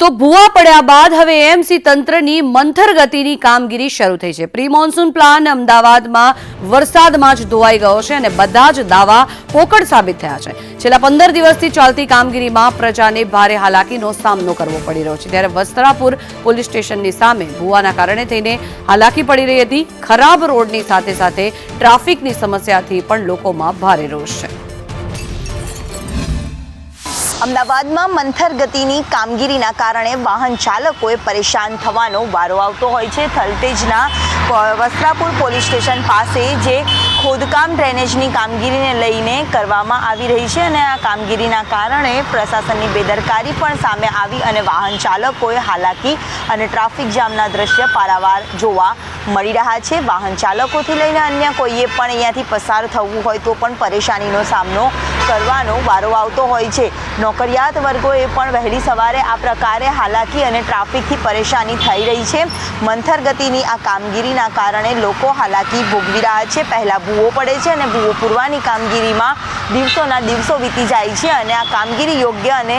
તો ભૂવા પડ્યા બાદ હવે એમસી તંત્રની મંથર ગતિની કામગીરી શરૂ થઈ છે. પ્રી મોન્સૂન પ્લાન અમદાવાદમાં વરસાદમાં જ ધોવાઈ ગયો છે અને બધા જ દાવા પોકળ સાબિત થયા છે. છેલ્લા પંદર દિવસથી ચાલતી કામગીરીમાં પ્રજાને ભારે હાલાકીનો સામનો કરવો પડી રહ્યો છે. ત્યારે વસ્ત્રાપુર પોલીસ સ્ટેશનની સામે ભૂવાના કારણે થઈને હાલાકી પડી રહી હતી. ખરાબ રોડની સાથે સાથે ટ્રાફિકની સમસ્યાથી પણ લોકોમાં ભારે રોષ છે. અમદાવાદમાં મંથર ગતિની કામગીરીના કારણે વાહન ચાલકોએ પરેશાન થવાનો વારો આવતો હોય છે. થલતેજના વસ્ત્રાપુર પોલીસ સ્ટેશન પાસે જે ખોદકામ ડ્રેનેજની કામગીરીને લઈને કરવામાં આવી રહી છે અને આ કામગીરીના કારણે પ્રશાસનની બેદરકારી પણ સામે આવી અને વાહન ચાલકોએ હાલાકી અને ટ્રાફિક જામના દ્રશ્ય પારાવાર જોવા મળી રહ્યા છે. વાહન ચાલકોથી લઈને અન્ય કોઈએ પણ અહીંયાથી પસાર થવું હોય તો પણ પરેશાનીનો સામનો કરવાનો વારો આવતો હોય છે. નોકરિયાત વર્ગોએ પણ વહેલી સવારે આ પ્રકારે હાલાકી અને ટ્રાફિકથી પરેશાની થઈ રહી છે. મંથર ગતિની આ કામગીરીના કારણે લોકો હાલાકી ભોગવી રહ્યા છે. પહેલાં ભૂવો પડે છે અને ભૂવો પૂરવાની કામગીરીમાં દિવસોના દિવસો વીતી જાય છે અને આ કામગીરી યોગ્ય અને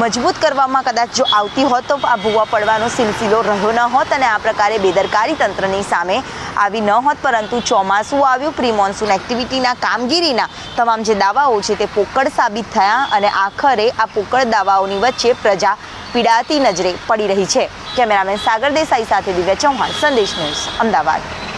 મજબૂત કરવામાં કદાચ જો આવતી હોત તો આ ભૂવા પડવાનો સિલસિલો રહ્યો ન હોત અને આ પ્રકારે બેદરકારી તંત્રની સામે આવી ન હોત, પરંતુ ચોમાસું આવ્યું પ્રી મોન્સૂન એક્ટિવિટીના કામગીરીના તમામ જે દાવાઓ છે તે પોકળ સાબિત થયા અને આખરે આ પોકળ દાવાઓની વચ્ચે પ્રજા પીડાતી નજરે પડી રહી છે. કેમેરામેન સાગર દેસાઈ સાથે દિવ્ય ચૌહાણ, સંદેશ ન્યૂઝ, અમદાવાદ.